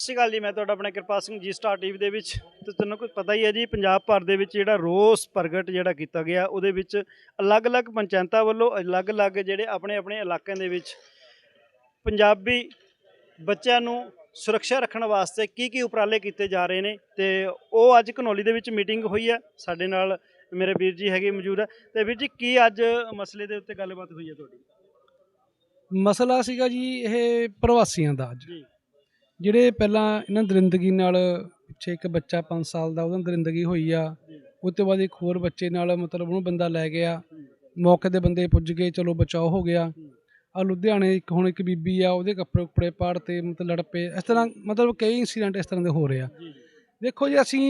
ਸਤਿ ਸ਼੍ਰੀ ਅਕਾਲ ਜੀ ਮੈਂ ਤੁਹਾਡਾ ਆਪਣਾ ਕਿਰਪਾਲ ਸਿੰਘ ਜੀ ਸਟਾਰ ਟੀਵੀ ਦੇ ਵਿੱਚ। ਤੇ ਤੁਹਾਨੂੰ ਕੋਈ ਪਤਾ ਹੀ ਹੈ ਜੀ ਪੰਜਾਬ ਭਰ ਦੇ ਵਿੱਚ ਜਿਹੜਾ ਰੋਸ ਪ੍ਰਗਟ ਜਿਹੜਾ ਕੀਤਾ ਗਿਆ ਉਹਦੇ ਵਿੱਚ ਅਲੱਗ-ਅਲੱਗ ਪੰਚਾਇਤਾਂ ਵੱਲੋਂ ਅਲੱਗ-ਅਲੱਗ ਜਿਹੜੇ ਆਪਣੇ-ਆਪਣੇ ਇਲਾਕਿਆਂ ਦੇ ਵਿੱਚ ਪੰਜਾਬੀ ਬੱਚਿਆਂ ਨੂੰ ਸੁਰੱਖਿਆ ਰੱਖਣ ਵਾਸਤੇ ਕੀ ਕੀ ਉਪਰਾਲੇ ਕੀਤੇ ਜਾ ਰਹੇ ਨੇ। ਤੇ ਉਹ ਅੱਜ ਘਨੌਲੀ ਦੇ ਵਿੱਚ ਮੀਟਿੰਗ ਹੋਈ ਹੈ। ਸਾਡੇ ਨਾਲ ਮੇਰੇ ਵੀਰ ਜੀ ਹੈਗੇ ਮੌਜੂਦ ਹੈ। ਤੇ ਵੀਰ ਜੀ ਕੀ ਅੱਜ ਮਸਲੇ ਦੇ ਉੱਤੇ ਗੱਲਬਾਤ ਹੋਈ ਹੈ ਤੁਹਾਡੀ? ਮਸਲਾ ਸੀਗਾ ਜੀ ਇਹ ਪ੍ਰਵਾਸੀਆਂ ਦਾ ਅੱਜ। ਜੀ। ਜਿਹੜੇ ਪਹਿਲਾਂ ਇਹਨਾਂ ਦਰਿੰਦਗੀ ਨਾਲ ਪਿੱਛੇ ਇੱਕ ਬੱਚਾ 5 ਸਾਲ ਦਾ ਉਹਦਾ ਦਰਿੰਦਗੀ ਹੋਈ ਆ। ਉਸ ਤੋਂ ਬਾਅਦ ਇੱਕ ਹੋਰ ਬੱਚੇ ਨਾਲ ਮਤਲਬ ਉਹਨੂੰ ਬੰਦਾ ਲੈ ਗਿਆ ਮੌਕੇ ਤੇ ਬੰਦੇ ਪੁੱਜ ਗਏ ਚਲੋ ਬਚਾਓ ਹੋ ਗਿਆ। ਆ ਲੁਧਿਆਣੇ ਇੱਕ ਹੁਣ ਇੱਕ ਬੀਬੀ ਆ ਉਹਦੇ ਕੱਪੜੇ ਕੁਪੜੇ ਪਾੜ ਤੇ ਮਤਲਬ ਲੜ ਪਏ ਇਸ ਤਰ੍ਹਾਂ ਮਤਲਬ ਕਈ ਇਨਸੀਡੈਂਟ ਇਸ ਤਰ੍ਹਾਂ ਦੇ ਹੋ ਰਹੇ ਆ। ਦੇਖੋ ਜੀ ਅਸੀਂ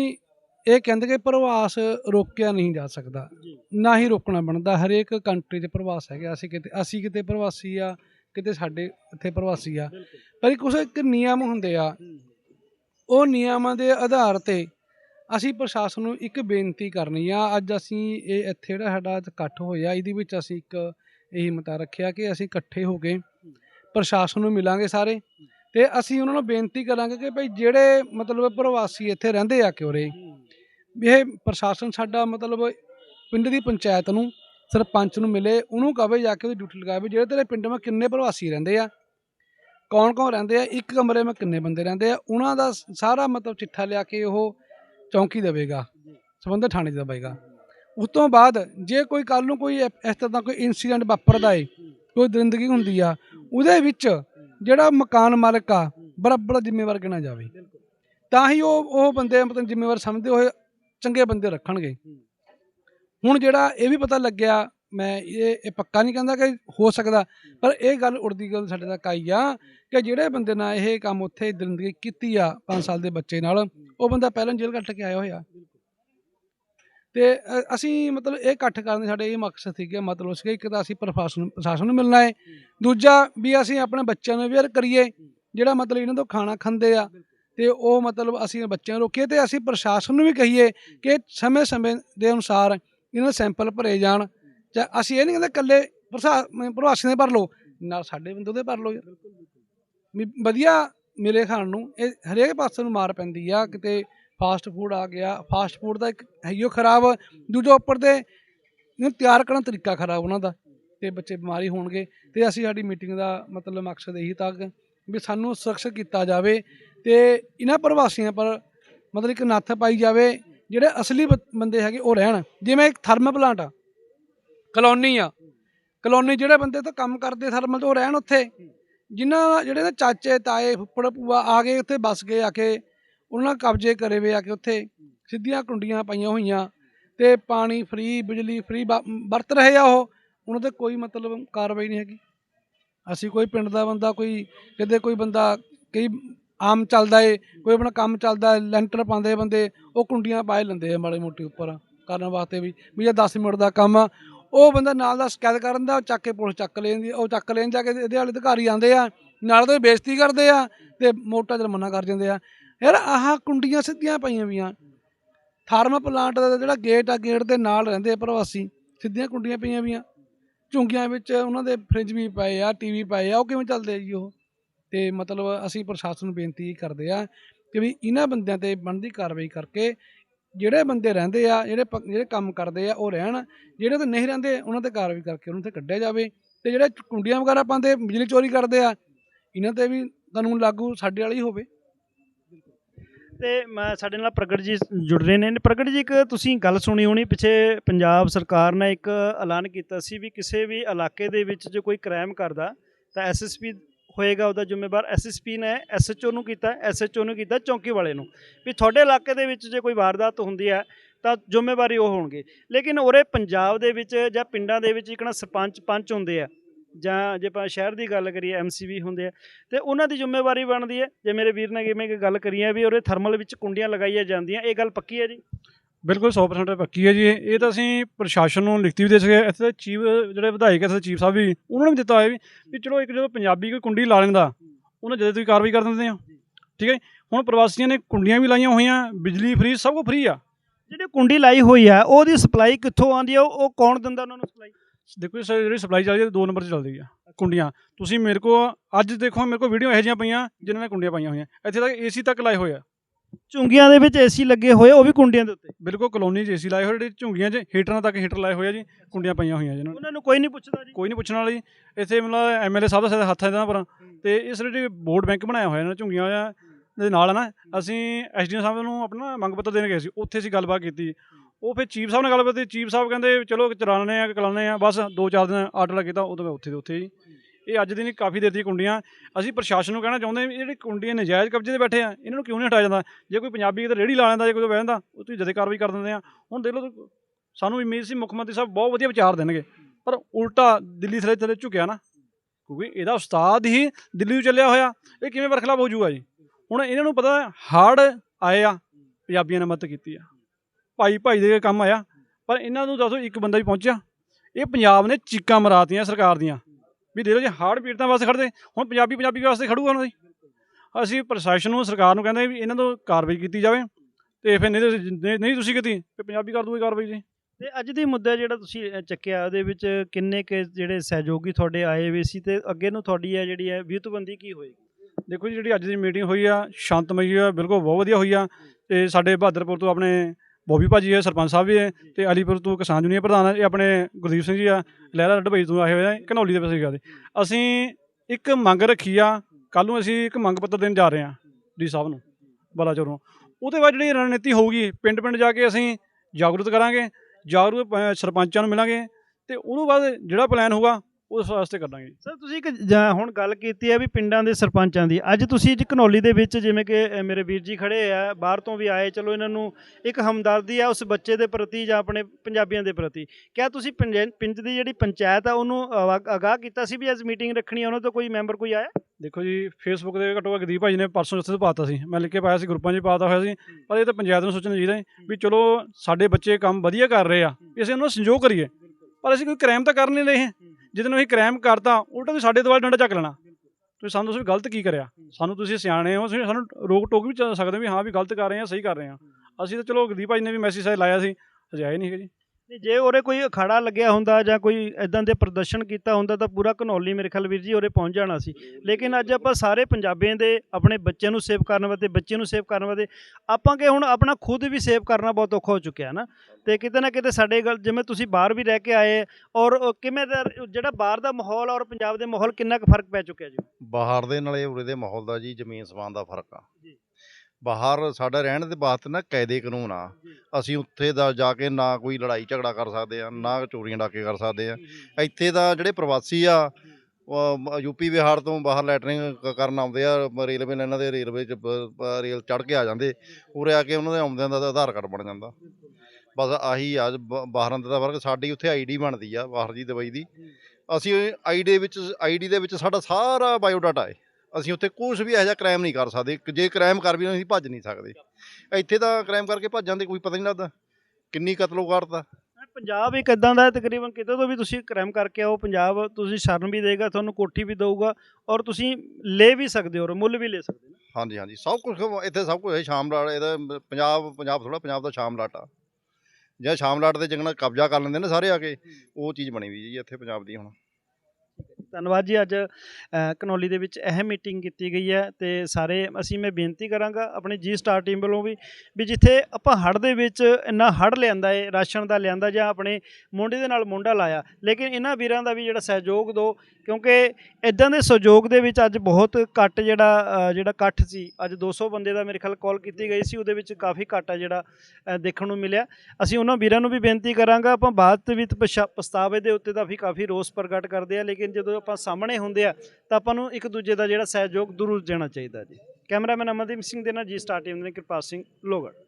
ਇਹ ਕਹਿੰਦੇ ਕਿ ਪ੍ਰਵਾਸ ਰੋਕਿਆ ਨਹੀਂ ਜਾ ਸਕਦਾ ਨਾ ਹੀ ਰੋਕਣਾ ਬਣਦਾ ਹਰੇਕ ਕੰਟਰੀ 'ਚ ਪ੍ਰਵਾਸ ਹੈਗਾ ਅਸੀਂ ਕਿਤੇ ਅਸੀਂ ਕਿਤੇ ਪ੍ਰਵਾਸੀ ਆ ਕਿਤੇ ਸਾਡੇ ਇੱਥੇ ਪ੍ਰਵਾਸੀ ਆ। ਪਰ ਕੁਝ ਇੱਕ ਨਿਯਮ ਹੁੰਦੇ ਆ ਉਹ ਨਿਯਮਾਂ ਦੇ ਆਧਾਰ ਤੇ ਅਸੀਂ ਪ੍ਰਸ਼ਾਸਨ ਨੂੰ ਇੱਕ ਬੇਨਤੀ ਕਰਨੀ ਆ ਅੱਜ ਅਸੀਂ ਇਹ ਇੱਥੇ ਜਿਹੜਾ ਸਾਡਾ ਇਕੱਠ ਹੋਇਆ ਇਹਦੇ ਵਿੱਚ ਅਸੀਂ ਇੱਕ ਇਹੀ ਮਤਾ ਰੱਖਿਆ ਕਿ ਅਸੀਂ ਇਕੱਠੇ ਹੋ ਕੇ ਪ੍ਰਸ਼ਾਸਨ ਨੂੰ ਮਿਲਾਂਗੇ ਸਾਰੇ ਤੇ ਅਸੀਂ ਉਹਨਾਂ ਨੂੰ ਬੇਨਤੀ ਕਰਾਂਗੇ ਕਿ ਭਾਈ ਜਿਹੜੇ ਮਤਲਬ ਪ੍ਰਵਾਸੀ ਇੱਥੇ ਰਹਿੰਦੇ ਆ ਕਿਉਰੇ ਇਹ ਪ੍ਰਸ਼ਾਸਨ ਸਾਡਾ ਮਤਲਬ ਪਿੰਡ ਦੀ ਪੰਚਾਇਤ ਨੂੰ ਸਰਪੰਚ ਨੂੰ ਮਿਲੇ, ਉਹਨੂੰ ਕਹੇ ਜਾ ਕੇ ਉਹਦੀ ਡਿਊਟੀ ਲਗਾਵੇ ਜਿਹੜੇ ਤੇਰੇ ਪਿੰਡ ਵਿੱਚ ਕਿੰਨੇ ਪ੍ਰਵਾਸੀ ਰਹਿੰਦੇ ਆ, ਕੌਣ ਕੌਣ ਰਹਿੰਦੇ ਆ, ਇੱਕ ਕਮਰੇ ਵਿੱਚ ਕਿੰਨੇ ਬੰਦੇ ਰਹਿੰਦੇ ਆ, ਉਹਨਾਂ ਦਾ ਸਾਰਾ ਮਤਲਬ ਚਿੱਠਾ ਲਿਆ ਕੇ ਉਹ ਚੌਂਕੀ ਦੇਵੇਗਾ, ਸੰਬੰਧਿਤ ਥਾਣੇ 'ਚ ਦੇਵੇਗਾ। ਉਸ ਤੋਂ ਬਾਅਦ ਜੇ ਕੋਈ ਕੱਲ ਨੂੰ ਕੋਈ ਇਸ ਤਰ੍ਹਾਂ ਦਾ ਕੋਈ ਇਨਸੀਡੈਂਟ ਵਾਪਰਦਾ ਏ, ਕੋਈ ਦਰਿੰਦਗੀ ਹੁੰਦੀ ਆ, ਉਹਦੇ ਵਿੱਚ ਜਿਹੜਾ ਮਕਾਨ ਮਾਲਕ ਆ, ਬਰਾਬਰ ਜ਼ਿੰਮੇਵਾਰ ਗਿਣਾ ਜਾਵੇ। ਤਾਂ ਹੀ ਉਹ ਉਹ ਬੰਦੇ ਮਤਲਬ ਜ਼ਿੰਮੇਵਾਰ ਸਮਝਦੇ ਹੋਏ ਚੰਗੇ ਬੰਦੇ ਰੱਖਣਗੇ। ਹੁਣ ਜਿਹੜਾ ਇਹ ਵੀ ਪਤਾ ਲੱਗਿਆ, ਮੈਂ ਇਹ ਇਹ ਪੱਕਾ ਨਹੀਂ ਕਹਿੰਦਾ ਕਿ ਹੋ ਸਕਦਾ, ਪਰ ਇਹ ਗੱਲ ਉੜਦੀ ਗੱਲ ਸਾਡੇ ਤੱਕ ਆਈ ਆ ਕਿ ਜਿਹੜੇ ਬੰਦੇ ਨਾਲ ਇਹ ਕੰਮ ਉੱਥੇ ਦਰਿੰਦਗੀ ਕੀਤੀ ਆ 5 ਸਾਲ ਦੇ ਬੱਚੇ ਨਾਲ, ਉਹ ਬੰਦਾ ਪਹਿਲਾਂ ਜੇਲ੍ਹ ਕੱਟ ਕੇ ਆਇਆ ਹੋਇਆ। ਤੇ ਅਸੀਂ ਮਤਲਬ ਇਹ ਇਕੱਠ ਕਰਨ ਦੇ ਸਾਡੇ ਇਹ ਮਕਸਦ ਸੀਗਾ ਮਤਲਬ ਸੀਗਾ ਇੱਕ ਤਾਂ ਅਸੀਂ ਪ੍ਰਸ਼ਾਸਨ ਪ੍ਰਸ਼ਾਸਨ ਨੂੰ ਮਿਲਣਾ ਹੈ। ਦੂਜਾ ਵੀ ਅਸੀਂ ਆਪਣੇ ਬੱਚਿਆਂ ਨੂੰ ਅਵੇਅਰ ਕਰੀਏ, ਜਿਹੜਾ ਮਤਲਬ ਇਹਨਾਂ ਤੋਂ ਖਾਣਾ ਖਾਂਦੇ ਆ, ਤੇ ਉਹ ਮਤਲਬ ਅਸੀਂ ਬੱਚਿਆਂ ਨੂੰ ਰੋਕੀਏ ਤੇ ਅਸੀਂ ਪ੍ਰਸ਼ਾਸਨ ਨੂੰ ਵੀ ਕਹੀਏ ਕਿ ਸਮੇਂ-ਸਮੇਂ ਦੇ ਅਨੁਸਾਰ ਇਹਨਾਂ ਦੇ ਸੈਂਪਲ ਭਰੇ ਜਾਣ ਜਾਂ ਅਸੀਂ ਇਹ ਨਹੀਂ ਕਹਿੰਦੇ ਇਕੱਲੇ ਪ੍ਰਸ਼ਾ- ਪ੍ਰਵਾਸੀਆਂ ਦੇ ਭਰ ਲਓ, ਨਾਲ ਸਾਡੇ ਬੰਦੇ ਦੇ ਭਰ ਲਓ ਯਾਰ ਵੀ ਵਧੀਆ ਮਿਲੇ ਖਾਣ ਨੂੰ, ਇਹ ਹਰੇਕ ਪਾਸੇ ਨੂੰ ਮਾਰ ਪੈਂਦੀ ਆ, ਕਿਤੇ ਫਾਸਟ ਫੂਡ ਆ ਗਿਆ ਫਾਸਟ ਫੂਡ ਦਾ ਇੱਕ ਹੈਈਓ ਖਰਾਬ, ਦੂਜਾ ਉੱਪਰ ਦੇ ਇਹਨੂੰ ਤਿਆਰ ਕਰਨ ਦਾ ਤਰੀਕਾ ਖਰਾਬ ਉਹਨਾਂ ਦਾ, ਤੇ ਬੱਚੇ ਬਿਮਾਰੀ ਹੋਣਗੇ, ਤੇ ਅਸੀਂ ਸਾਡੀ ਮੀਟਿੰਗ ਦਾ ਮਤਲਬ ਮਕਸਦ ਇਹੀ ਤੱਕ ਵੀ ਸਾਨੂੰ ਸੁਰੱਖਿਅਤ ਕੀਤਾ ਜਾਵੇ, ਤੇ ਇਹਨਾਂ ਪ੍ਰਵਾਸੀਆਂ ਪਰ ਮਤਲਬ ਇੱਕ ਨੱਥ ਪਾਈ ਜਾਵੇ ਜਿਹੜੇ ਅਸਲੀ ਬ- ਬੰਦੇ ਹੈਗੇ, ਉਹ ਰਹਿਣ। ਜਿਵੇਂ ਇੱਕ ਥਰਮਲ ਪਲਾਂਟ ਆ। ਕਲੋਨੀ ਆ। ਕਲੋਨੀ ਜਿਹੜੇ ਬੰਦੇ ਤਾਂ ਕੰਮ ਕਰਦੇ ਥਰਮਲ ਤੋਂ ਉਹ ਰਹਿਣ ਉੱਥੇ। ਜਿਨ੍ਹਾਂ ਜਿਹੜੇ ਨਾ ਚਾਚੇ, ਤਾਏ, ਫੁੱਫੜ, ਭੂਆ ਆ ਗਏ, ਉੱਥੇ ਬਸ ਗਏ, ਆ ਕੇ ਉਹਨਾਂ ਕਬਜ਼ੇ ਕਰੇ ਵੇ, ਆ ਕੇ ਉੱਥੇ। ਸਿੱਧੀਆਂ ਕੁੰਡੀਆਂ ਪਾਈਆਂ ਹੋਈਆਂ। ਤੇ ਪਾਣੀ ਫ੍ਰੀ ਬਿਜਲੀ ਫ੍ਰੀ ਵਰਤ ਰਹੇ ਆ ਉਹ। ਉਹਨਾਂ ਤੇ ਕੋਈ ਮਤਲਬ ਕਾਰਵਾਈ ਨਹੀਂ ਹੈਗੀ। ਅਸੀਂ ਕੋਈ ਪਿੰਡ ਦਾ ਬੰਦਾ, ਕੋਈ ਕਿਤੇ ਕੋਈ ਬੰਦਾ, ਕਈ ਆਮ ਚੱਲਦਾ ਏ ਕੋਈ ਆਪਣਾ ਕੰਮ ਚੱਲਦਾ ਲੈਂਟਰ ਪਾਉਂਦੇ ਬੰਦੇ ਉਹ ਕੁੰਡੀਆਂ ਪਾਏ ਲੈਂਦੇ ਆ ਮਾੜੇ ਮੋਟੇ ਉੱਪਰ ਕਰਨ ਵਾਸਤੇ ਵੀ ਵੀ ਜੇ 10 ਮਿੰਟ ਦਾ ਕੰਮ ਆ। ਉਹ ਬੰਦਾ ਨਾਲ ਦਾ ਸ਼ਿਕਾਇਤ ਕਰਨ ਦਾ ਉਹ ਚੱਕ ਕੇ ਪੁਲਿਸ ਚੱਕ ਲੈਂਦੀ ਉਹ ਚੱਕ ਲੈਣ ਜਾ ਕੇ ਇਹਦੇ ਵਾਲੇ ਅਧਿਕਾਰੀ ਆਉਂਦੇ ਆ ਨਾਲ ਤੋਂ ਬੇਇੱਜ਼ਤੀ ਕਰਦੇ ਆ ਤੇ ਮੋਟਾ ਜੁਰਮਾਨਾ ਕਰ ਜਾਂਦੇ ਆ। ਯਾਰ ਆਹ ਕੁੰਡੀਆਂ ਸਿੱਧੀਆਂ ਪਈਆਂ ਵੀਆਂ। ਥਰਮਲ ਪਲਾਂਟ ਦਾ ਜਿਹੜਾ ਗੇਟ ਆ ਗੇਟ ਦੇ ਨਾਲ ਰਹਿੰਦੇ ਆ ਪ੍ਰਵਾਸੀ ਸਿੱਧੀਆਂ ਕੁੰਡੀਆਂ ਪਈਆਂ ਵੀਆਂ। ਝੁੰਗੀਆਂ ਵਿੱਚ ਉਹਨਾਂ ਦੇ ਫ੍ਰਿਜ ਵੀ ਪਏ ਆ ਟੀਵੀ ਪਏ ਆ ਉਹ ਕਿਵੇਂ ਚੱਲਦੇ ਆ ਜੀ ਉਹ? ਤੇ ਮਤਲਬ ਅਸੀਂ ਪ੍ਰਸ਼ਾਸਨ ਨੂੰ ਬੇਨਤੀ ਕਰਦੇ ਆ ਕਿ ਵੀ ਇਹਨਾਂ ਬੰਦਿਆਂ ਤੇ ਬਣਦੀ ਕਾਰਵਾਈ ਕਰਕੇ ਜਿਹੜੇ ਬੰਦੇ ਰਹਿੰਦੇ ਆ, ਜਿਹੜੇ ਪ- ਜਿਹੜੇ ਕੰਮ ਕਰਦੇ ਆ, ਉਹ ਰਹਿਣ, ਜਿਹੜੇ ਤੇ ਨਹੀਂ ਰਹਿੰਦੇ, ਉਹਨਾਂ ਤੇ ਕਾਰਵਾਈ ਕਰਕੇ ਉਹਨਾਂ ਤੇ ਕੱਢਿਆ ਜਾਵੇ ਤੇ ਜਿਹੜੇ ਕੁੰਡੀਆਂ ਵਗੈਰਾ ਪਾਉਂਦੇ, ਬਿਜਲੀ ਚੋਰੀ ਕਰਦੇ ਆ, ਇਹਨਾਂ ਤੇ ਵੀ ਕਾਨੂੰਨ ਲਾਗੂ ਸਾਡੇ ਵਾਲੀ ਹੋਵੇ। ਤੇ ਮੈਂ ਸਾਡੇ ਨਾਲ ਪ੍ਰਗਟ ਜੀ ਜੁੜ ਰਹੇ ਨੇ। ਪ੍ਰਗਟ ਜੀ, ਇੱਕ ਤੁਸੀਂ ਗੱਲ ਸੁਣੀ ਹੋਣੀ, ਪਿੱਛੇ ਪੰਜਾਬ ਸਰਕਾਰ ਨੇ ਇੱਕ ਐਲਾਨ ਕੀਤਾ ਸੀ ਵੀ ਕਿਸੇ ਵੀ ਇਲਾਕੇ ਦੇ ਵਿੱਚ ਜੇ ਕੋਈ ਕ੍ਰਾਈਮ ਕਰਦਾ, ਤਾਂ ਐਸਐਸਪੀ ਹੋਏਗਾ ਉਹਦਾ ਜ਼ਿੰਮੇਵਾਰ ਐਸਐਸਪੀ ਨੇ ਐਸਐਚਓ ਨੂੰ ਕੀਤਾ ਐਸਐਚਓ ਨੂੰ ਕੀਤਾ ਚੌਂਕੀ ਵਾਲੇ ਨੂੰ। ਵੀ ਤੁਹਾਡੇ ਇਲਾਕੇ ਦੇ ਵਿੱਚ ਜੇ ਕੋਈ ਵਾਰਦਾਤ ਹੁੰਦੀ ਹੈ, ਤਾਂ ਜ਼ਿੰਮੇਵਾਰੀ ਉਹ ਹੋਣਗੇ। ਲੇਕਿਨ ਉਰੇ ਪੰਜਾਬ ਦੇ ਵਿੱਚ ਜਾਂ ਪਿੰਡਾਂ ਦੇ ਵਿੱਚ ਇੱਕ ਨਾ ਸਰਪੰਚ ਪੰਚ ਹੁੰਦੇ ਆ, ਜਾਂ ਜੇ ਆਪਾਂ ਸ਼ਹਿਰ ਦੀ ਗੱਲ ਕਰੀਏ ਐਮਸੀਬੀ ਹੁੰਦੇ ਆ, ਤੇ ਉਹਨਾਂ ਦੀ ਜ਼ਿੰਮੇਵਾਰੀ ਬਣਦੀ ਹੈ। ਜੇ ਮੇਰੇ ਵੀਰ ਨੇ ਕਿਵੇਂ ਕਿ ਗੱਲ ਕਰੀਏ ਵੀ ਉਰੇ ਥਰਮਲ ਵਿੱਚ ਕੁੰਡੀਆਂ ਲਗਾਈਆਂ ਜਾਂਦੀਆਂ, ਇਹ ਗੱਲ ਪੱਕੀ ਹੈ ਜੀ? ਬਿਲਕੁਲ 100% ਪੱਕੀ ਹੈ ਜੀ। ਇਹ ਤਾਂ ਅਸੀਂ ਪ੍ਰਸ਼ਾਸਨ ਨੂੰ ਲਿਖਤੀ ਵੀ ਦੇ ਸਕੇ। ਇੱਥੇ ਚੀਫ ਜਿਹੜੇ ਵਿਧਾਇਕ ਇੱਥੇ ਚੀਫ ਸਾਹਿਬ ਵੀ ਉਹਨਾਂ ਨੂੰ ਵੀ ਦਿੱਤਾ ਹੋਇਆ ਵੀ ਵੀ ਚਲੋ ਇੱਕ ਜਦੋਂ ਪੰਜਾਬੀ ਕੋਈ ਕੁੰਡੀ ਲਾ ਲੈਂਦਾ ਉਹਨਾਂ ਜਦੋਂ ਤੁਸੀਂ ਕਾਰਵਾਈ ਕਰ ਦਿੰਦੇ ਹੋ। ਠੀਕ ਹੈ ਜੀ। ਹੁਣ ਪ੍ਰਵਾਸੀਆਂ ਨੇ ਕੁੰਡੀਆਂ ਵੀ ਲਾਈਆਂ ਹੋਈਆਂ ਬਿਜਲੀ ਫ੍ਰੀ ਸਭ ਕੁਝ ਫ੍ਰੀ ਆ। ਜਿਹੜੀ ਕੁੰਡੀ ਲਾਈ ਹੋਈ ਹੈ ਉਹਦੀ ਸਪਲਾਈ ਕਿੱਥੋਂ ਆਉਂਦੀ ਹੈ ਉਹ ਕੌਣ ਦਿੰਦਾ ਉਹਨਾਂ ਨੂੰ ਸਪਲਾਈ? ਦੇਖੋ ਸਰ ਜਿਹੜੀ ਸਪਲਾਈ ਚੱਲਦੀ ਹੈ ਦੋ ਨੰਬਰ 'ਚ ਚੱਲਦੀ ਆ ਕੁੰਡੀਆਂ। ਤੁਸੀਂ ਮੇਰੇ ਕੋ ਅੱਜ ਦੇਖੋ ਮੇਰੇ ਕੋ ਵੀਡੀਓ ਇਹੋ ਜਿਹੀਆਂ ਪਈਆਂ ਜਿਨ੍ਹਾਂ ਨੇ ਕੁੰਡੀਆਂ ਪਾਈਆਂ ਹੋਈਆਂ। ਇੱਥੇ ਤੱਕ ਏਸੀ ਤੱਕ ਲਾਏ ਹੋਏ ਆ। ਝੁੰਗੀਆਂ ਦੇ ਵਿੱਚ ਏਸੀ ਲੱਗੇ ਹੋਏ ਉਹ ਵੀ ਕੁੰਡੀਆਂ ਦੇ ਉੱਤੇ। ਬਿਲਕੁਲ ਕਲੋਨੀ 'ਚ ਏਸੀ ਲਾਏ ਹੋਏ ਜਿਹੜੇ ਝੁੰਗੀਆਂ 'ਚ ਹੀਟਰਾਂ ਤੱਕ ਹੀਟਰ ਲਾਏ ਹੋਏ ਆ ਜੀ ਕੁੰਡੀਆਂ ਪਾਈਆਂ ਹੋਈਆਂ ਨੇ। ਉਹਨਾਂ ਨੂੰ ਕੋਈ ਨਹੀਂ ਪੁੱਛਦਾ ਜੀ। ਕੋਈ ਨਹੀਂ ਪੁੱਛਣ ਵਾਲਾ ਜੀ। ਇੱਥੇ ਮਤਲਬ ਐਮਐਲਏ ਸਾਹਿਬ ਦਾ ਸਾਡੇ ਹੱਥ ਹੈ ਇਹਨਾਂ ਪਰ ਤੇ ਇਸ ਲਈ ਵੋਟ ਬੈਂਕ ਬਣਾਇਆ ਹੋਇਆ ਇਹਨਾਂ ਝੁੰਗੀਆਂ ਵਾਲਿਆਂ ਦੇ ਨਾਲ ਨਾ ਅਸੀਂ ਐਸਡੀਐਮ ਸਾਹਿਬ ਨੂੰ ਆਪਣਾ ਮੰਗ ਪੱਤਰ ਦੇਣ ਗਏ ਸੀ। ਉੱਥੇ ਅਸੀਂ ਗੱਲਬਾਤ ਕੀਤੀ ਉਹ ਫਿਰ ਚੀਫ ਸਾਹਿਬ ਨਾਲ ਗੱਲਬਾਤ ਕੀਤੀ ਚੀਫ ਸਾਹਿਬ ਕਹਿੰਦੇ ਚਲੋ ਚਲਾਣੇ ਆ ਕਲਾਣੇ ਆ ਬਸ ਦੋ ਚਾਰ ਦਿਨ ਆਰਡਰ ਲੱਗੇ ਤਾਂ ਉਦੋਂ ਮੈਂ ਉੱਥੇ ਦੇ ਉੱਥੇ ਜੀ। ਇਹ ਅੱਜ ਦੀ ਨਹੀਂ, ਕਾਫੀ ਦੇਰ ਦੀ ਕੁੰਡੀਆਂ। ਅਸੀਂ ਪ੍ਰਸ਼ਾਸਨ ਨੂੰ ਕਹਿਣਾ ਚਾਹੁੰਦੇ ਵੀ ਜਿਹੜੇ ਕੁੰਡੀਆਂ ਨਜਾਇਜ਼ ਕਬਜ਼ੇ ਤੇ ਬੈਠੇ ਆ, ਇਹਨਾਂ ਨੂੰ ਕਿਉਂ ਨਹੀਂ ਹਟਾਇਆ ਜਾਂਦਾ? ਜੇ ਕੋਈ ਪੰਜਾਬੀ ਕਿਤੇ ਰੇੜੀ ਲਾ ਲੈਂਦਾ, ਜੇ ਕੋਈ ਬਹਿ ਜਾਂਦਾ, ਉਹ ਤੁਸੀਂ ਜਦੇ ਕਾਰਵਾਈ ਕਰ ਦਿੰਦੇ ਆ। ਹੁਣ ਦੇਖ ਲਓ ਸਾਨੂੰ ਉਮੀਦ ਸੀ ਮੁੱਖ ਮੰਤਰੀ ਸਾਹਿਬ ਬਹੁਤ ਵਧੀਆ ਵਿਚਾਰ ਦੇਣਗੇ, ਪਰ ਉਲਟਾ ਦਿੱਲੀ ਥਲੇ ਥਲੇ ਝੁਕਿਆ ਨਾ, ਕਿਉਂਕਿ ਇਹਦਾ ਉਸਤਾਦ ਹੀ ਦਿੱਲੀ ਨੂੰ ਚੱਲਿਆ ਹੋਇਆ। ਇਹ ਕਿਵੇਂ ਬਰਖਲਾਫ ਹੋ ਜਾਊਗਾ ਜੀ? ਹੁਣ ਇਹਨਾਂ ਨੂੰ ਪਤਾ ਹਾਰਡ ਆਏ ਆ, ਪੰਜਾਬੀਆਂ ਨੇ ਮਦਦ ਕੀਤੀ ਆ। ਭਾਈ ਭਾਈ ਦੇ ਕੰਮ ਆਇਆ, ਪਰ ਇਹਨਾਂ ਨੂੰ ਦੱਸੋ ਇੱਕ ਬੰਦਾ ਵੀ ਪਹੁੰਚਿਆ। ਇਹ ਪੰਜਾਬ ਨੇ ਚੀਕਾਂ ਮਰਾਤੀਆਂ ਸਰਕਾਰ ਦੀਆਂ। ਵੀ ਦੇ ਲੋ ਜੇ ਹੜ ਪੀੜਤਾਂ ਵਾਸਤੇ ਖੜਦੇ ਹੁਣ ਪੰਜਾਬੀ ਪੰਜਾਬੀ ਵਾਸਤੇ ਖੜੂਗਾ ਉਹਨਾਂ ਦੀ। ਅਸੀਂ ਪ੍ਰਸ਼ਾਸਨ ਨੂੰ ਸਰਕਾਰ ਨੂੰ ਕਹਿੰਦੇ ਵੀ ਇਹਨਾਂ ਤੋਂ ਕਾਰਵਾਈ ਕੀਤੀ ਜਾਵੇ ਤੇ ਫਿਰ ਨਹੀਂ ਨਹੀਂ- ਤੁਸੀਂ ਕੀਤੀ ਤੇ ਪੰਜਾਬੀ ਕਰ ਦੂਗੇ ਕਾਰਵਾਈ ਜੀ। ਤੇ ਅੱਜ ਦੀ ਮੁੱਦਾ ਜਿਹੜਾ ਤੁਸੀਂ ਚੱਕਿਆ ਉਹਦੇ ਵਿੱਚ ਕਿੰਨੇ ਕੇ ਜਿਹੜੇ ਸਹਿਯੋਗੀ ਤੁਹਾਡੇ ਆਏ ਹੋਏ ਸੀ ਤੇ ਅੱਗੇ ਨੂੰ ਤੁਹਾਡੀ ਹੈ ਜਿਹੜੀ ਹੈ ਵਿਊਤਬੰਦੀ ਕੀ ਹੋਏਗੀ? ਦੇਖੋ ਜੀ ਜਿਹੜੀ ਅੱਜ ਦੀ ਮੀਟਿੰਗ ਹੋਈ ਆ ਸ਼ਾਂਤਮਈ ਆ ਬਿਲਕੁਲ ਬਹੁਤ ਵਧੀਆ ਹੋਈ ਆ ਤੇ ਸਾਡੇ ਬਹਾਦਰਪੁਰ ਤੋਂ ਆਪਣੇ ਬੋਬੀ ਭਾਜੀ ਹੈ, ਸਰਪੰਚ ਸਾਹਿਬ ਵੀ ਹੈ ਤੇ ਅਲੀਪੁਰ ਤੋਂ ਕਿਸਾਨ ਯੂਨੀਅਨ ਪ੍ਰਧਾਨ ਹੈ, ਇਹ ਆਪਣੇ ਗੁਰਦੀਪ ਸਿੰਘ ਜੀ ਆ, ਲਹਿਰਾ ਡਬਈ ਤੋਂ ਆਏ ਹੋਏ ਆ ਘਨੌਲੀ ਦੇ ਪਾਸੇ ਗਏ ਅਸੀਂ ਇੱਕ ਮੰਗ ਰੱਖੀ ਆ ਕੱਲ ਨੂੰ ਅਸੀਂ ਇੱਕ ਮੰਗ ਪੱਤਰ ਦੇਣ ਜਾ ਰਹੇ ਹਾਂ ਡੀ ਸਾਹਿਬ ਨੂੰ ਬਲਾਚੌਰ ਨੂੰ। ਉਹਦੇ ਬਾਅਦ ਜਿਹੜੀ ਰਣਨੀਤੀ ਹੋਊਗੀ ਪਿੰਡ ਪਿੰਡ ਜਾ ਕੇ ਅਸੀਂ ਜਾਗਰੂਕ ਕਰਾਂਗੇ, ਜਾਗਰੂਕ ਸਰਪੰਚਾਂ ਨੂੰ ਮਿਲਾਂਗੇ ਤੇ ਉਹਨੂੰ ਬਾਅਦ ਜਿਹੜਾ ਪਲਾਨ ਹੋਊਗਾ ਉਸ ਵਾਸਤੇ ਕਰਾਂਗੇ ਸਰ ਤੁਸੀਂ ਇੱਕ ਜਾਂ ਹੁਣ ਗੱਲ ਕੀਤੀ ਹੈ ਵੀ ਪਿੰਡਾਂ ਦੇ ਸਰਪੰਚਾਂ ਦੀ। ਅੱਜ ਤੁਸੀਂ ਘਨੌਲੀ ਦੇ ਵਿੱਚ ਜਿਵੇਂ ਕਿ ਮੇਰੇ ਵੀਰ ਜੀ ਖੜੇ ਆ ਬਾਹਰ ਤੋਂ ਵੀ ਆਏ ਚਲੋ ਇਹਨਾਂ ਨੂੰ ਇੱਕ ਹਮਦਰਦੀ ਆ ਉਸ ਬੱਚੇ ਦੇ ਪ੍ਰਤੀ ਜਾਂ ਆਪਣੇ ਪੰਜਾਬੀਆਂ ਦੇ ਪ੍ਰਤੀ। ਕਿਆ ਤੁਸੀਂ ਪਿੰਡ ਦੀ ਜਿਹੜੀ ਪੰਚਾਇਤ ਆ ਉਹਨੂੰ ਅਗਾਹ ਕੀਤਾ ਸੀ ਵੀ ਅੱਜ ਮੀਟਿੰਗ ਰੱਖਣੀ ਆ? ਉਹਨਾਂ ਤੋਂ ਕੋਈ ਮੈਂਬਰ ਕੋਈ ਆਇਆ? ਦੇਖੋ ਜੀ ਫੇਸਬੁੱਕ ਤੇ ਘੱਟੋ ਘੱਟ ਗਦੀਪ ਭਾਜੀ ਨੇ ਪਰਸੋਂ ਜਿੱਥੇ ਪਾਤਾ ਸੀ। ਮੈਂ ਲਿਖ ਕੇ ਪਾਇਆ ਸੀ ਗਰੁੱਪਾਂ 'ਚ ਪਾਤਾ ਹੋਇਆ ਸੀ। ਪਰ ਇਹ ਤਾਂ ਪੰਚਾਇਤ ਨੂੰ ਸੋਚਣਾ ਚਾਹੀਦਾ ਹੈ ਵੀ ਚਲੋ ਸਾਡੇ ਬੱਚੇ ਕੰਮ ਵਧੀਆ ਕਰ ਰਹੇ ਆ ਵੀ ਅਸੀਂ ਉਹਨਾਂ ਨੂੰ ਸੰਯੋਗ ਕਰੀਏ। ਪਰ ਅਸੀਂ ਕੋਈ ਕ੍ਰਾਈਮ ਤਾਂ ਕਰ ਨਹੀਂ ਰਹੇ। ਜਦੋਂ ਅਸੀਂ ਕ੍ਰਾਈਮ ਕਰਤਾ ਉਲਟਾ ਤੁਸੀਂ ਸਾਡੇ ਦੁਆਲੇ ਡੰਡਾ ਚੱਕ ਲੈਣਾ। ਤੁਸੀਂ ਸਾਨੂੰ ਦੱਸੋ ਵੀ ਗਲਤ ਕੀ ਕਰਿਆ। ਸਾਨੂੰ ਤੁਸੀਂ ਸਿਆਣੇ ਹੋ ਤੁਸੀਂ ਸਾਨੂੰ ਰੋਕ ਟੋਕ ਵੀ ਸਕਦੇ ਹੋ ਵੀ ਹਾਂ ਵੀ ਗਲਤ ਕਰ ਰਹੇ ਆ ਸਹੀ ਕਰ ਰਹੇ ਆ ਅਸੀਂ ਤਾਂ ਚਲੋ ਗਦੀਪ ਭਾਜੀ ਨੇ ਵੀ ਮੈਸੇਜ ਲਾਇਆ ਸੀ ਅਜੇ ਆਏ ਨਹੀਂ ਹੈਗੇ ਜੀ। ਨਹੀਂ ਜੇ ਉਹਰੇ ਕੋਈ ਅਖਾੜਾ ਲੱਗਿਆ ਹੁੰਦਾ ਜਾਂ ਕੋਈ ਇਦਾਂ ਦੇ ਪ੍ਰਦਰਸ਼ਨ ਕੀਤਾ ਹੁੰਦਾ ਤਾਂ ਪੂਰਾ ਘਨੌਲੀ ਮੇਰੇ ਖਿਆਲ ਵੀਰ ਜੀ ਉਹਰੇ ਪਹੁੰਚ ਜਾਣਾ ਸੀ। ਲੇਕਿਨ ਅੱਜ ਆਪਾਂ ਸਾਰੇ ਪੰਜਾਬੀਆਂ ਦੇ ਆਪਣੇ ਬੱਚਿਆਂ ਨੂੰ ਸੇਵ ਕਰਨ ਵਾਸਤੇ ਬੱਚੇ ਨੂੰ ਸੇਵ ਕਰਨ ਵਾਸਤੇ ਆਪਾਂ ਕਿ ਹੁਣ ਆਪਣਾ ਖੁਦ ਵੀ ਸੇਵ ਕਰਨਾ ਬਹੁਤ ਔਖਾ ਹੋ ਚੁੱਕਿਆ ਨਾ। ਤੇ ਕਿਤੇ ਨਾ ਕਿਤੇ ਸਾਡੇ ਗੱਲ ਜਿਵੇਂ ਤੁਸੀਂ ਬਾਹਰ ਵੀ ਰਹਿ ਕੇ ਆਏ ਔਰ ਕਿਵੇਂ ਦਾ ਜਿਹੜਾ ਬਾਹਰ ਦਾ ਮਾਹੌਲ ਔਰ ਪੰਜਾਬ ਦੇ ਮਾਹੌਲ ਕਿੰਨਾ ਕੁ ਫ਼ਰਕ ਪੈ ਚੁੱਕਿਆ ਜੀ? ਬਾਹਰ ਦੇ ਨਾਲੇ ਉਰੇ ਦੇ ਮਾਹੌਲ ਦਾ ਜੀ ਜ਼ਮੀਨ ਸਮਾਨ ਦਾ ਫ਼ਰਕ ਆ। ਜੀ। ਬਾਹਰ ਸਾਡਾ ਰਹਿਣ ਦੇ ਵਾਸਤੇ ਨਾ ਕਾਇਦੇ ਕਾਨੂੰਨ ਆ। ਅਸੀਂ ਉੱਥੇ ਦਾ ਜਾ ਕੇ ਨਾ ਕੋਈ ਲੜਾਈ ਝਗੜਾ ਕਰ ਸਕਦੇ ਆ ਨਾ ਚੋਰੀਆਂ ਡਾਕੇ ਕਰ ਸਕਦੇ ਆ। ਇੱਥੇ ਦਾ ਜਿਹੜੇ ਪ੍ਰਵਾਸੀ ਆ ਯੂਪੀ ਬਿਹਾਰ ਤੋਂ ਬਾਹਰ ਲੈਟਰਿੰਗ ਕਰਨ ਆਉਂਦੇ ਆ ਰੇਲਵੇ ਲਾਈਨਾਂ ਦੇ ਰੇਲਵੇ ਚ ਰੇਲ ਚੜ ਕੇ ਆ ਜਾਂਦੇ। ਉਰੇ ਆ ਕੇ ਉਹਨਾਂ ਦੇ ਆਉਂਦਿਆਂ ਦਾ ਆਧਾਰ ਕਾਰਡ ਬਣ ਜਾਂਦਾ। ਬਸ ਆਹੀ ਆ ਬਾਹਰ ਅੰਦਰ ਦਾ ਫ਼ਰਕ ਸਾਡੀ ਉੱਥੇ ਆਈਡੀ ਬਣਦੀ ਆ ਬਾਹਰ ਦੀ ਦਵਾਈ ਦੀ। ਅਸੀਂ ਆਈਡੀ ਵਿੱਚ ਆਈਡੀ ਦੇ ਵਿੱਚ ਸਾਡਾ ਸਾਰਾ ਬਾਇਓਡਾਟਾ ਹੈ ਅਸੀਂ ਉੱਥੇ ਕੁਝ ਵੀ ਇਹੋ ਜਿਹਾ ਕ੍ਰਾਈਮ ਨਹੀਂ ਕਰ ਸਕਦੇ। ਜੇ ਕ੍ਰਾਈਮ ਕਰ ਵੀ ਅਸੀਂ ਭੱਜ ਨਹੀਂ ਸਕਦੇ। ਇੱਥੇ ਤਾਂ ਕ੍ਰਾਈਮ ਕਰਕੇ ਭੱਜ ਜਾਂਦੇ ਕੋਈ ਪਤਾ ਨਹੀਂ ਲੱਗਦਾ ਕਿੰਨੀ ਕਤਲੋ ਕਰਤਾ। ਪੰਜਾਬ ਇੱਕ ਇਦਾਂ ਦਾ ਤਕਰੀਬਨ ਕਿਤੇ ਤੋਂ ਵੀ ਤੁਸੀਂ ਕ੍ਰਾਈਮ ਕਰਕੇ ਆਓ ਪੰਜਾਬ ਤੁਸੀਂ ਸ਼ਰਨ ਵੀ ਦੇਗਾ ਤੁਹਾਨੂੰ ਕੋਠੀ ਵੀ ਦਊਗਾ ਔਰ ਤੁਸੀਂ ਲੈ ਵੀ ਸਕਦੇ ਹੋ ਔਰ ਮੁੱਲ ਵੀ ਲੈ ਸਕਦੇ ਹੋ ਹਾਂਜੀ ਹਾਂਜੀ। ਸਭ ਕੁਝ ਇੱਥੇ ਸਭ ਕੁਝ ਹੈ ਸ਼ਾਮਲਾਟ ਇਹਦਾ ਪੰਜਾਬ ਪੰਜਾਬ ਥੋੜਾ ਪੰਜਾਬ ਦਾ ਸ਼ਾਮਲਾਟ ਆ। ਜੇ ਸ਼ਾਮਲਾਟ ਦੇ ਜੰਗਲਾਂ ਕਬਜ਼ਾ ਕਰ ਲੈਂਦੇ ਨੇ ਸਾਰੇ ਆ ਕੇ ਉਹ ਚੀਜ਼ ਬਣੀ ਹੋਈ ਜੀ ਇੱਥੇ ਪੰਜਾਬ ਦੀ ਹੁਣ। ਧੰਨਵਾਦ ਜੀ। ਅੱਜ ਕਨੌਲੀ ਦੇ ਵਿੱਚ ਅਹਿਮ ਮੀਟਿੰਗ ਕੀਤੀ ਗਈ ਹੈ ਤੇ ਸਾਰੇ ਅਸੀਂ ਮੈਂ ਬੇਨਤੀ ਕਰਾਂਗਾ ਆਪਣੀ ਜੀ ਸਟਾਰ ਟੀਮ ਵੱਲੋਂ ਵੀ ਵੀ ਜਿੱਥੇ ਆਪਾਂ ਹੜ ਦੇ ਵਿੱਚ ਇੰਨਾ ਹੜ ਲਿਆਂਦਾ ਏ, ਰਾਸ਼ਨ ਦਾ ਲਿਆਂਦਾ ਜਾਂ ਆਪਣੇ ਮੁੰਡੇ ਦੇ ਨਾਲ ਮੁੰਡਾ ਲਾਇਆ, ਲੇਕਿਨ ਇਹਨਾਂ ਵੀਰਾਂ ਦਾ ਵੀ ਜਿਹੜਾ ਸਹਿਯੋਗ ਦਿਓ ਕਿਉਂਕਿ ਇਦਾਂ ਦੇ ਸਹਿਯੋਗ ਦੇ ਵਿੱਚ ਅੱਜ ਬਹੁਤ ਘੱਟ ਜਿਹੜਾ ਜਿਹੜਾ ਇਕੱਠ ਸੀ। ਅੱਜ 200 ਬੰਦੇ ਦਾ ਮੇਰੇ ਖਿਆਲ ਕਾਲ ਕੀਤੀ ਗਈ ਸੀ, ਉਹਦੇ ਵਿੱਚ ਕਾਫੀ ਘੱਟ ਆ ਜਿਹੜਾ ਦੇਖਣ ਨੂੰ ਮਿਲਿਆ। ਅਸੀਂ ਉਹਨਾਂ ਵੀਰਾਂ ਨੂੰ ਵੀ ਬੇਨਤੀ ਕਰਾਂਗਾ, ਆਪਾਂ ਬਾਅਦ ਦੇ ਵਿੱਚ ਪਛਾ- ਪਛਤਾਵੇ ਦੇ ਉੱਤੇ ਤਾਂ ਵੀ ਕਾਫੀ ਰੋਸ ਪ੍ਰਗਟ ਕਰਦੇ ਆ, ਲੇਕਿਨ ਜਦੋਂ ਆਪਾਂ ਸਾਹਮਣੇ ਹੁੰਦੇ ਆ, ਤਾਂ ਆਪਾਂ ਨੂੰ ਇੱਕ ਦੂਜੇ ਦਾ ਜਿਹੜਾ ਸਹਿਯੋਗ ਜ਼ਰੂਰ ਦੇਣਾ ਚਾਹੀਦਾ ਜੀ। ਕੈਮਰਾਮੈਨ ਅਮਨਦੀਪ ਸਿੰਘ ਦੇ ਨਾਲ ਜੀ, ਸਟਾਰ ਟੀਮ ਦੇ ਕਿਰਪਾਲ ਸਿੰਘ ਲੋਗੜ